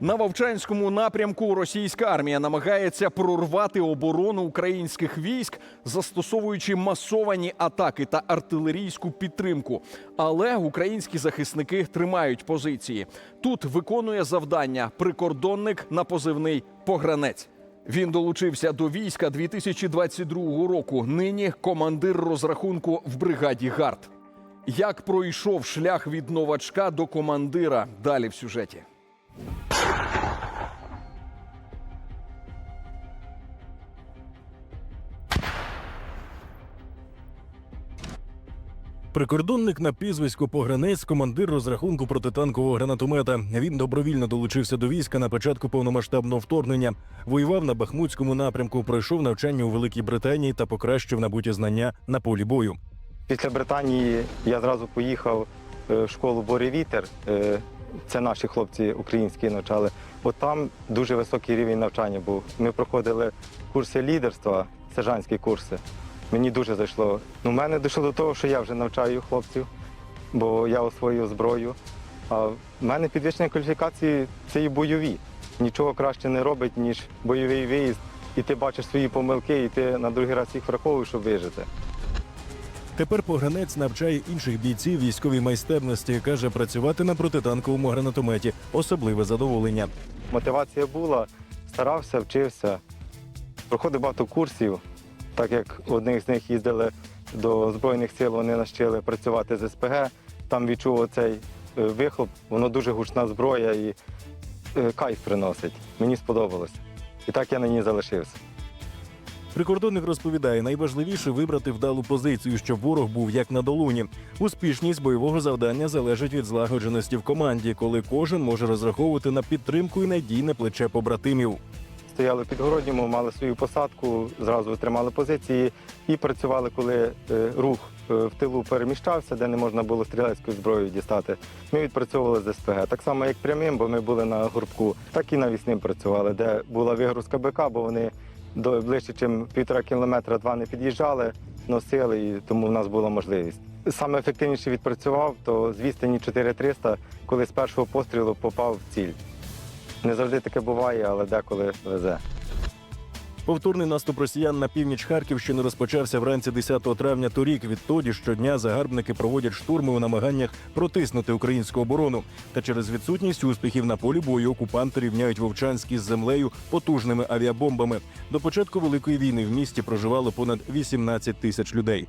На Вовчанському напрямку російська армія намагається прорвати оборону українських військ, застосовуючи масовані атаки та артилерійську підтримку. Але українські захисники тримають позиції. Тут виконує завдання прикордонник на позивний погранець. Він долучився до війська 2022 року. Нині командир розрахунку в бригаді ГАРД. Як пройшов шлях від новачка до командира? Далі в сюжеті. Прикордонник на прізвисько Погранець, командир розрахунку протитанкового гранатомета. Він добровільно долучився до війська на початку повномасштабного вторгнення. Воював на Бахмутському напрямку, пройшов навчання у Великій Британії та покращив набуті знання на полі бою. Після Британії я зразу поїхав е, в школу Борівітер. Е, Це наші хлопці українські навчали. От там дуже високий рівень навчання був. Ми проходили курси лідерства, сержантські курси. Мені дуже зайшло. Ну, мене дійшло до того, що я вже навчаю хлопців, бо я освоїв зброю. А в мене підвищення кваліфікації це і бойові. Нічого краще не робить, ніж бойовий виїзд. І ти бачиш свої помилки, і ти на другий раз їх враховуєш, щоб вижити. Тепер погранець навчає інших бійців військовій майстерності. каже, працювати на протитанковому гранатометі особливе задоволення. Мотивація була, старався, вчився. Проходив багато курсів, так як одних з них їздили до Збройних сил, вони нас вчили працювати з СПГ. Там відчув оцей е, вихлоп, воно дуже гучна зброя і е, кайф приносить. Мені сподобалося. І так я на ній залишився. Прикордонник розповідає, найважливіше вибрати вдалу позицію, щоб ворог був як на долоні. Успішність бойового завдання залежить від злагодженості в команді, коли кожен може розраховувати на підтримку і надійне плече побратимів. Стояли в підгородньому, мали свою посадку, зразу тримали позиції і працювали, коли е, рух е, в тилу переміщався, де не можна було стрілецьку зброю дістати. Ми відпрацьовували з СПГ. Так само, як прямим, бо ми були на гурбку, так і навісним працювали, де була вигрузка БК, бо вони до ближче, ніж півтора кілометра два не під'їжджали, носили, і тому в нас була можливість. Саме ефективніше відпрацював, то з відстані 4300, коли з першого пострілу попав в ціль. Не завжди таке буває, але деколи везе. Повторний наступ росіян на північ Харківщини розпочався вранці 10 травня торік. Відтоді щодня загарбники проводять штурми у намаганнях протиснути українську оборону. Та через відсутність успіхів на полі бою окупанти рівняють Вовчанський з землею потужними авіабомбами. До початку великої війни в місті проживало понад 18 тисяч людей.